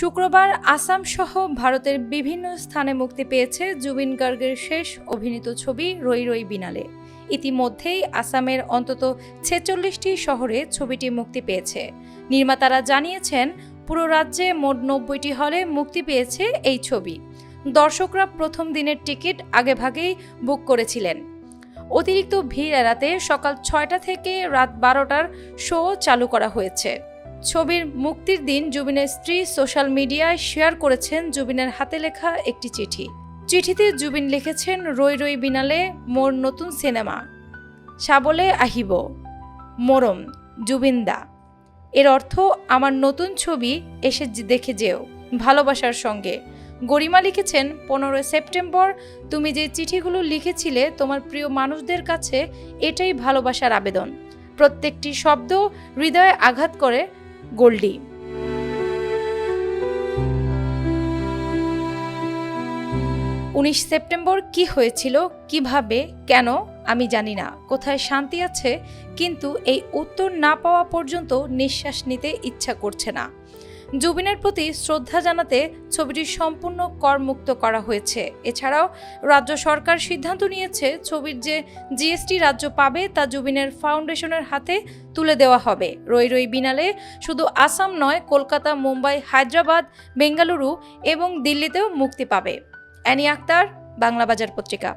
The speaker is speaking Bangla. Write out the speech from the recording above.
শুক্রবার আসাম সহ ভারতের বিভিন্ন স্থানে মুক্তি পেয়েছে জুবিন গার্গের শেষ অভিনীত ছবি রই রই বিনালে। ইতিমধ্যেই আসামের অন্তত ছেচল্লিশটি শহরে ছবিটি মুক্তি পেয়েছে। নির্মাতারা জানিয়েছেন, পুরো রাজ্যে মোট নব্বইটি হলে মুক্তি পেয়েছে এই ছবি। দর্শকরা প্রথম দিনের টিকিট আগেভাগেই বুক করেছিলেন। অতিরিক্ত ভিড় এড়াতে সকাল ছয়টা থেকে রাত বারোটার শো চালু করা হয়েছে। ছবির মুক্তির দিন জুবিনের স্ত্রী সোশ্যাল মিডিয়ায় শেয়ার করেছেন জুবিনের হাতে লেখা একটি চিঠি। চিঠিতে জুবিন লিখেছেন, রই রই বিনালে মোর নতুন সিনেমা। সাবলে আহিব। মরম, জুবিনদা। এর অর্থ, আমার নতুন ছবি এসে দেখে যেও, ভালোবাসার সঙ্গে। গরিমা লিখেছেন, পনেরোই সেপ্টেম্বর, তুমি যে চিঠিগুলো লিখেছিলে তোমার প্রিয় মানুষদের কাছে, এটাই ভালোবাসার আবেদন। প্রত্যেকটি শব্দ হৃদয়ে আঘাত করে গোল্ডি। উনিশ সেপ্টেম্বর কি হয়েছিল, কীভাবে, কেন, আমি জানি না। কোথায় শান্তি আছে, কিন্তু এই উত্তর না পাওয়া পর্যন্ত নিঃশ্বাস নিতে ইচ্ছা করছে না। জুবিনের প্রতি শ্রদ্ধা জানাতে ছবিটি সম্পূর্ণ করমুক্ত করা হয়েছে। এছাড়াও রাজ্য সরকার সিদ্ধান্ত নিয়েছে ছবির যে জিএসটি রাজ্য পাবে তা জুবিনের ফাউন্ডেশনের হাতে তুলে দেওয়া হবে। রই রই বিনালে শুধু আসাম নয়, কলকাতা, মুম্বাই, হায়দ্রাবাদ, বেঙ্গালুরু এবং দিল্লিতেও মুক্তি পাবে। অ্যানি আক্তার বাংলা বাজার পত্রিকা।